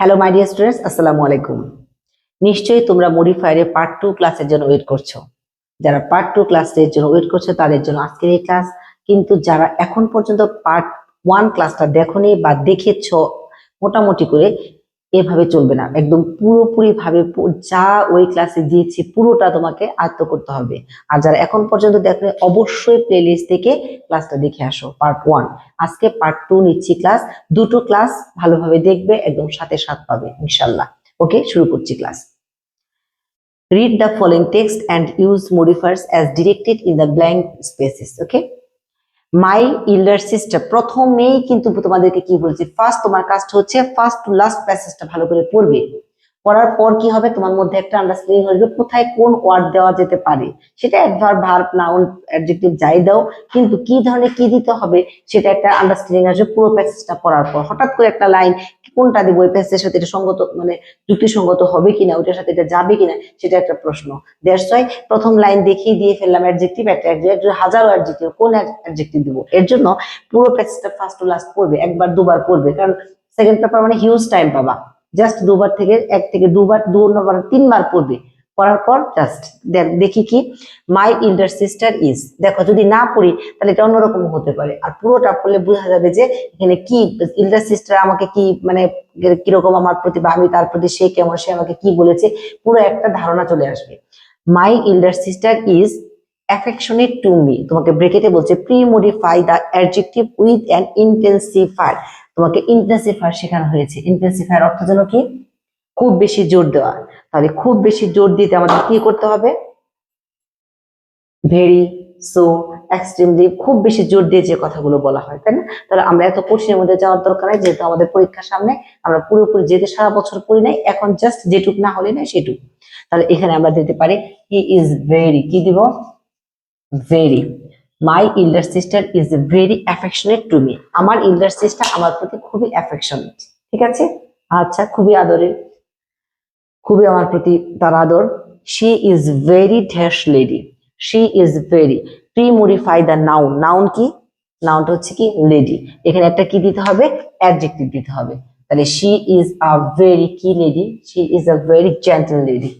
Hello my dear students আসসালামু আলাইকুম নিশ্চয়ই তোমরা মডিফায়ারের পার্ট টু ক্লাসের জন্য ওয়েট করছ। যারা পার্ট টু ক্লাসের জন্য ওয়েট করছ, তাদের জন্য আজকের এই ক্লাস কিন্তু যারা এখন পর্যন্ত পার্ট ওয়ান ক্লাসটা দেখোনি বা দেখেছ, মোটামুটি করে এভাবে চলবে না। একদম পুরোপুরি ভাবে যা ওই ক্লাসে দিয়েছি, পুরোটা তোমাকে আয়ত্ত করতে হবে। আর যারা এখন পর্যন্ত দেখো অবশ্যই প্লেলিস্ট থেকে ক্লাসটা দেখে আসো পার্ট ওয়ান আজকে পার্ট টু নিচ্ছি ক্লাস দুটো ক্লাস ভালোভাবে দেখবে, একদম সাথে সাথ পাবে ইনশাল্লাহ ওকে শুরু করছি class read the following text and use modifiers as directed in the blank spaces, okay? My elder sister প্রথমেই কিন্তু তোমাদেরকে কি বলছি? ফার্স্ট তোমার কাজটা হচ্ছে ফার্স্ট টু লাস্ট প্যাসেজটা ভালো করে পড়বে। পড়ার পর কি হবে? তোমার মধ্যে একটা আন্ডারস্ট্যান্ডিং হয়ে যাবে কোথায় কোন ওয়ার্ড দেওয়া যেতে পারে। সেটা অ্যাডভার্ব ভার্ব নাউন অ্যাডজেক্টিভ যাই দাও, কিন্তু কি ধরনের কি দিতে হবে সেটা একটা আন্ডারস্ট্যান্ডিং আসবে পুরো প্যাসেজটা পড়ার পর। হঠাৎ করে একটা লাইন কোনটা দিব? ওই প্যাসেজের সাথে এটা সঙ্গত মানে যুক্তিসঙ্গত হবে কিনা? ওইটার সাথে এটা যাবে কিনা? সেটা একটা প্রশ্ন। দ্যাটস ওয়াই প্রথম লাইন দেখিয়ে দিয়ে ফেললাম অ্যাডজেক্টিভ একটা হাজারো অ্যাডজেক্টিভ কোন অ্যাডজেক্টিভ দিব? এর জন্য পুরো প্যাসেজটা ফার্স্ট টু লাস্ট পড়বে, একবার দুবার পড়বে, কারণ সেকেন্ড পেপার মানে হিউজ টাইম পাবা। জাস্ট দুবার থেকে এক থেকে দুবার, দু নম্বর তিনবার পড়বে। পড়ার পর জাস্ট দেখি কি মাই ইন্ডার সিস্টার ইজ দেখো, যদি না পড়ি, তাহলে এটা অন্যরকম হতে পারে। আর পুরোটা পড়লে বোঝা যাবে যে এখানে কি ইল্ডার সিস্টার আমাকে কি মানে কীরকম আমার প্রতি বা আমি তার প্রতি সে কেমন, সে আমাকে কি বলেছে, পুরো একটা ধারণা চলে আসবে। My elder sister is affectionate to me তোমাকে ব্রেকেটে বলছে premodify the adjective with an intensifier তোমাকে ইন্টেন্সিফায়ার শেখানো হয়েছে। ইন্টেন্সিফায়ার অর্থ যেন কি? খুব বেশি জোর দেওয়া। তাহলে খুব বেশি জোর দিতে আমাদের কি করতে হবে? ভেরি সো এক্সট্রিমলি খুব বেশি জোর দিয়ে যে কথাগুলো বলা হয়, তাই না? তাহলে আমরা এত কঠিনের মধ্যে যাওয়ার দরকার নাই, যেহেতু আমাদের পরীক্ষার সামনে আমরা পুরোপুরি যেতে সারা বছর পড়ি নাই, এখন জাস্ট যেটুক না হলে না সেটুক। তাহলে এখানে আমরা দিতে পারি হি ইজ ভেরি কি দিব? Very my elder sister is very affectionate to me আমার ইল্ডার সিস্টার আমার প্রতি খুবই অ্যাফেকশনেট ঠিক আছে? আচ্ছা খুবই আদরের খুবই আমার প্রতি তার আদর। She is very dash lady she is very premodify the noun noun কি নাউনটা হচ্ছে কি? লেডি এখানে একটা কি দিতে হবে? অ্যাডজেক্টিভ দিতে হবে। তাহলে শি ইজ আ ভেরি কি lady she is a very gentle lady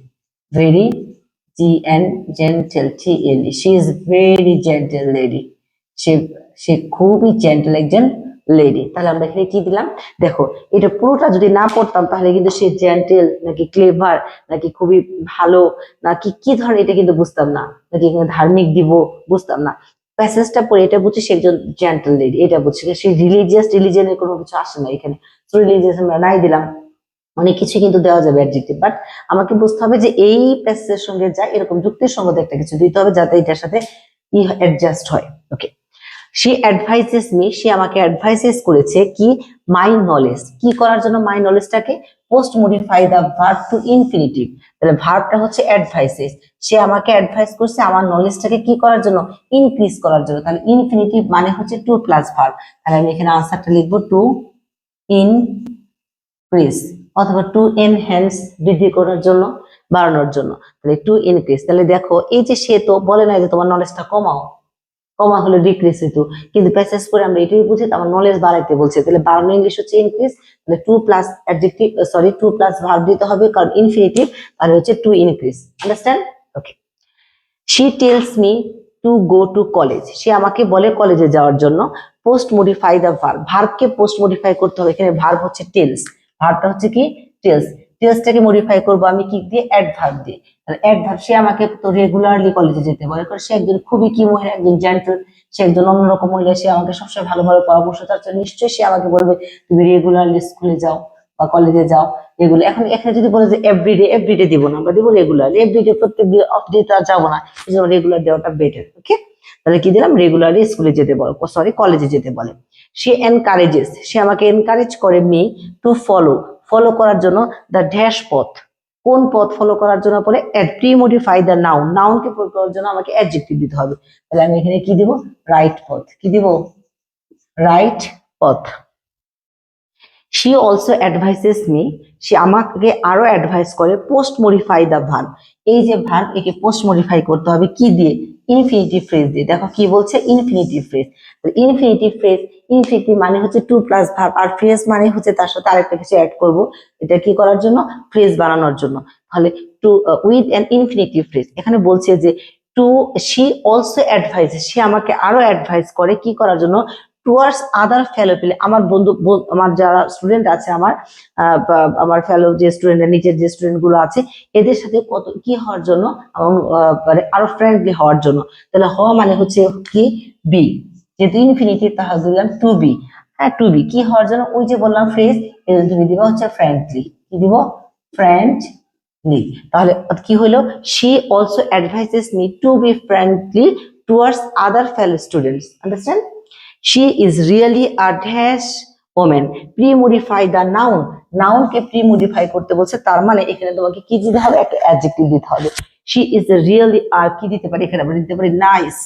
very G N gentle T L she is very gentle lady সে সে খুবই জেন্টেল একজন লেডি তাহলে আমরা এখানে কি দিলাম? দেখো, এটা পুরোটা যদি না পড়তাম, তাহলে কিন্তু সে জেন্টেল নাকি ক্লেভার নাকি খুবই ভালো, নাকি কি ধরনের, এটা কিন্তু বুঝতাম না। নাকি এখানে ধার্মিক দিব, বুঝতাম না। প্যাসেজটা পড়ে এটা বুঝছি সে একজন জেন্টেল লেডি এটা বুঝছি সে রিলিজিয়াস রিলিজিয়নের কোনো কিছু আসে না এখানে। তো রিলিজিয়াস আমরা নাই দিলাম। অনেক কিছু কিন্তু দেওয়া যাবে অ্যাডজেক্টিভ বাট আমাকে বুঝতে হবে যে এই প্যাসেজের সঙ্গে যায় এরকম যুক্তির সঙ্গে একটা কিছু দিতে হবে যাতে এটার সাথে ই অ্যাডজাস্ট হয়। ওকে সে অ্যাডভাইসেস মি সে আমাকে অ্যাডভাইসেস করেছে কি মাই নলেজ কি করার জন্য my নলেজটাকে post modify the verb to infinitive তাহলে ভার্বটা হচ্ছে অ্যাডভাইসেস সে আমাকে অ্যাডভাইস করছে আমার নলেজটাকে কি করার জন্য? ইনক্রিজ করার জন্য। তাহলে ইনফিনিটিভ মানে হচ্ছে টু প্লাস ভার্ব তাহলে আমি এখানে আনসারটা লিখব টু ইনক্রিজ অথবা টু এনহ্যান্স বৃদ্ধি করার জন্য, বাড়ানোর জন্য। তাহলে টু ইনক্রিজ তাহলে দেখো, এই যে সে তো বলে না যে তোমার নলেজটা কমাও। কমা হলে ডিক্রিজ হইতো। কিন্তু প্যাসেজ করে আমরা এটাই বুঝি আমার নলেজ বাড়াইতে বলছে। তাহলে বাড়ানো ইংলিশ হচ্ছে ইনক্রিজ তাহলে to plus adjective sorry to plus verb দিতে হবে, কারণ ইনফিনিটিভ তাহলে হচ্ছে to increase understand okay she tells me to go to college সে আমাকে বলে কলেজে যাওয়ার জন্য পোস্ট মডিফাই দ্য ভার্ব ভার্বকে পোস্ট মডিফাই করতে হবে। এখানে ভার্ব হচ্ছে টেলস ভার্বটা হচ্ছে কি টেলস টেলসটাকে মডিফাই করব আমি কি দিয়ে অ্যাডভার্ব দিয়ে। তাহলে অ্যাডভার্ব সে আমাকে তো রেগুলারলি কলেজে যেতে বলে। কারণ সে একজন খুবই কি মহিলা, একজন জেন্টল সে একজন অন্যরকম মহিলা, সে আমাকে সবসময় ভালোভাবে পরামর্শ চাচ্ছে নিশ্চয়ই সে আমাকে বলবে, তুমি রেগুলারলি স্কুলে যাও বা কলেজে যাও রেগুলার এখন এখানে যদি বলে যে এভরিডে এভরিডে দিব না, আমরা দিব রেগুলারলি এভরিডে প্রত্যেক দিন অফ ডে তো আর যাব না। এই জন্য রেগুলার দেওয়াটা বেটার ওকে তাহলে কি দিলাম? রেগুলারলি স্কুলে যেতে বলে সরি কলেজে যেতে বলে। সে এনকারেজেস সে আমাকে এনকারেজ করে মি টু ফলো ফলো করার জন্য দ্য ড্যাশ পথ। কোন পথ ফলো করার জন্য প্রি মডিফাই দ্য নাউন নাউনকে প্রয়োগ করার জন্য আমাকে অ্যাডজেক্টিভ দিতে হবে। তাহলে আমি এখানে কি দিব? রাইট পথ। কি দিব? রাইট পথ। শি অলসো অ্যাডভাইসেস মি সে আমাকে আরও অ্যাডভাইস করে পোস্ট মডিফাই দ্য ভার্ব এই যে ভার্ব একে পোস্ট মডিফাই করতে হবে। কি দিয়ে? ইনফিনিটিভ ফ্রেজ দিয়ে। দেখো কি বলছে? Infinitive phrase infinitive phrase infinitive মানে হচ্ছে টু প্লাস ভার্ব আর ফ্রেজ মানে হচ্ছে তার সাথে আরেকটা কিছু অ্যাড করব। এটা কি করার জন্য? ফ্রেজ বানানোর জন্য। তাহলে to with an infinitive phrase এখানে বলছে যে টু শি অলসো অ্যাডভাইস সে আমাকে আরও অ্যাডভাইস করে কি করার জন্য? টুয়ার্ডস আদার ফেলো পেলে আমার বন্ধু আমার যারা স্টুডেন্ট আছে আমার আমার ফেলো যে স্টুডেন্টের নিচের যে স্টুডেন্টগুলো আছে, এদের সাথে কত, কি হওয়ার জন্য মানে আরও ফ্রেন্ডলি হওয়ার জন্য। তাহলে হওয়া মানে হচ্ছে কি বি যেহেতু ইনফিনিটি তাহলে দিলাম টু বি হ্যাঁ টু বি কি হওয়ার জন্য? ওই যে বললাম ফ্রেজ এর তুমি দিবা হচ্ছে ফ্রেন্ডলি কি দিব? ফ্রেন্ডলি তাহলে কি হলো? She also advises me to be friendly towards other fellow students understand she is really a dash women modify the noun নাউনকে pre modify করতে বলছে, তার মানে এখানে তোমাকে কি দিতে হবে? একটা অ্যাডজেক্টিভ দিতে হবে। শি ইজ রিয়েলি আর কি দিতে পারি? এখানে আমরা দিতে পারি নাইস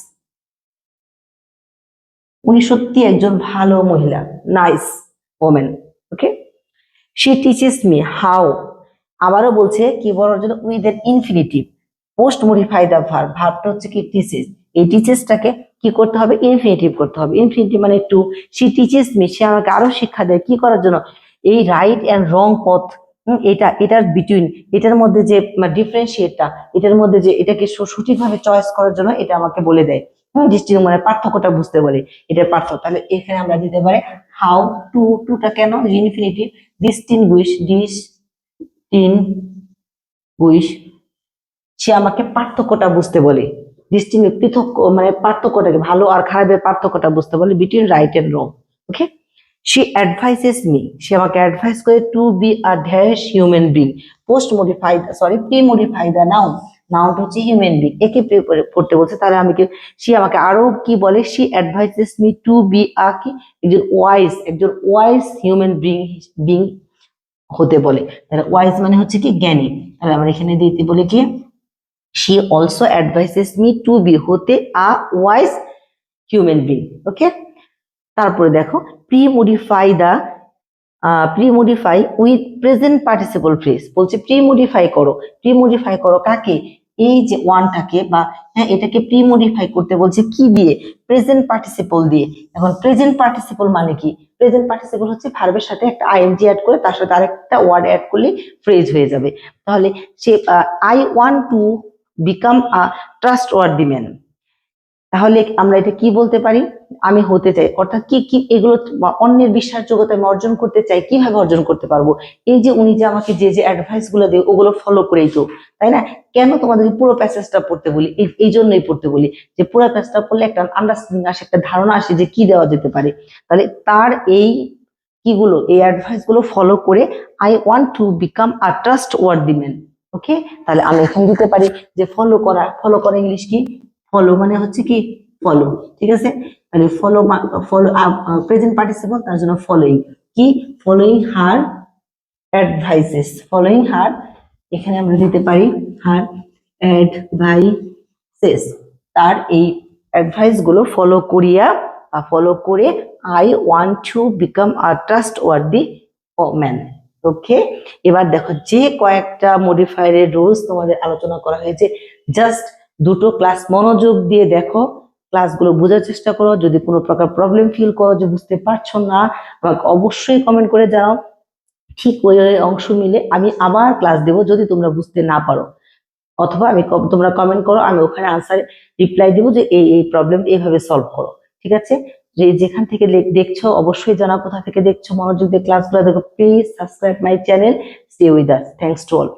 উনি সত্যি একজন ভালো মহিলা nice women okay she teaches me how আবারও বলছে, কি বলার জন্য? With an infinitive post modify the verb ভার্বটা হচ্ছে কি? টিচেস এই টিচেসটাকে কি করতে হবে? ইনফিনিটিভ করতে হবে। ইনফিনিটিভ মানে টু শি টিচেস মি সে আমাকে আরও শিক্ষা দেয় কি করার জন্য? এই রাইট অ্যান্ড রং পথ এটা, এটার বিটুইন এটার মধ্যে যে ডিফারেন্সিয়েটটা এটার মধ্যে যে এটাকে সঠিকভাবে চয়েস করার জন্য এটা আমাকে বলে দেয়। ডিস্টিং মানে পার্থক্যটা বুঝতে বলে, এটার পার্থক্য। তাহলে এখানে আমরা দিতে পারি হাউ টু টুটা কেন? Infinitive distinguish distinguish সে আমাকে পার্থক্যটা বুঝতে বলে। ডিস্টিং পৃথক মানে পার্থক্যটাকে, ভালো আর খারাপের পার্থক্যটা বুঝতে বলে between right and wrong okay say advises me সে আমাকে অ্যাডভাইস করে to be a dash human being post modified sorry pre modify the noun নাউনটা হচ্ছে হিউম্যান বিং একে প্রে পড়তে বলছে, তাহলে আমি কি সে আমাকে আরও কি বলে? সে advises me to be a কি? একজন ওয়াইজ একজন ওয়াইজ হিউম্যান বিং বিং হতে বলে। তাহলে ওয়াইজ মানে হচ্ছে কি জ্ঞানী। তাহলে আমরা এখানে দিতে বলি কি? She also advises me to be হতে a wise human being okay তারপরে দেখো pre modify the pre modify with present participle phrase বলছে প্রি মডিফাই করো। প্রি মডিফাই করো কাকে? এই যে ওয়ানটাকে বা হ্যাঁ এটাকে প্রি মডিফাই করতে বলছে কি দিয়ে? প্রেজেন্ট পার্টিসিপল দিয়ে। এখন প্রেজেন্ট পার্টিসিপল মানে কি? প্রেজেন্ট পার্টিসিপল হচ্ছে ভার্বের সাথে একটা আইএনজি অ্যাড করে তার সাথে আরেকটা ওয়ার্ড অ্যাড করলে ফ্রেজ হয়ে যাবে। তাহলে সে I want to become a trustworthy man তাহলে আমরা এটা কি বলতে পারি? আমি হতে চাই। অর্থাৎ কি কি এগুলো অন্যের বিশ্বাসযোগ্যতা আমি অর্জন করতে চাই, কীভাবে অর্জন করতে পারব? এই যে উনি যে আমাকে যে যে অ্যাডভাইসগুলো দেয়, ওগুলো ফলো করেই তো। তাই না? কেন তোমাদেরকে পুরো প্যাসেজটা পড়তে বলি? এই- জন্যই পড়তে বলি যে, পুরো প্যাসেজটা পড়লে একটা আন্ডারস্ট্যান্ডিং আসে, একটা ধারণা আসে যে কি দেওয়া যেতে পারে। তাহলে তার এই কিগুলো এই অ্যাডভাইসগুলো ফলো করে I want to become a trustworthy man okay? তাহলে আমি এখানে দিতে পারি যে ফলো করা ফলো করা ইংলিশ কি? ফলো মানে হচ্ছে কি? ফলো ঠিক আছে? তাহলে ফলো ফলো প্রেজেন্ট পার্টিসিপল তার জন্য ফলোইং কি? Following her advices following her এখানে আমরা দিতে পারি হার অ্যাডভাইসেস তার এই অ্যাডভাইসগুলো ফলো করিয়া বা ফলো করে I want to become a trustworthy man okay এবার দেখো, যে কয়েকটা মডিফায়ারের রুলস তোমাদের আলোচনা করা হয়েছে জাস্ট দুটো ক্লাস মনোযোগ দিয়ে দেখো ক্লাসগুলো বোঝার চেষ্টা করো। যদি কোনো প্রকার প্রবলেম ফিল করো যে বুঝতে পারছ না, আমাকে অবশ্যই কমেন্ট করে জানাও। ঠিক ওই ওই অংশ মিলে আমি আবার ক্লাস দেব যদি তোমরা বুঝতে না পারো। অথবা আমি তোমরা কমেন্ট করো, আমি ওখানে আনসার রিপ্লাই দেবো যে এই এই প্রবলেম এইভাবে সলভ করো। ঠিক আছে? যে যেখান থেকে দেখছ, অবশ্যই জানা কোথা থেকে দেখছ মনোযোগ দিয়ে ক্লাসগুলো দেখো। Please subscribe my channel stay with us thanks to all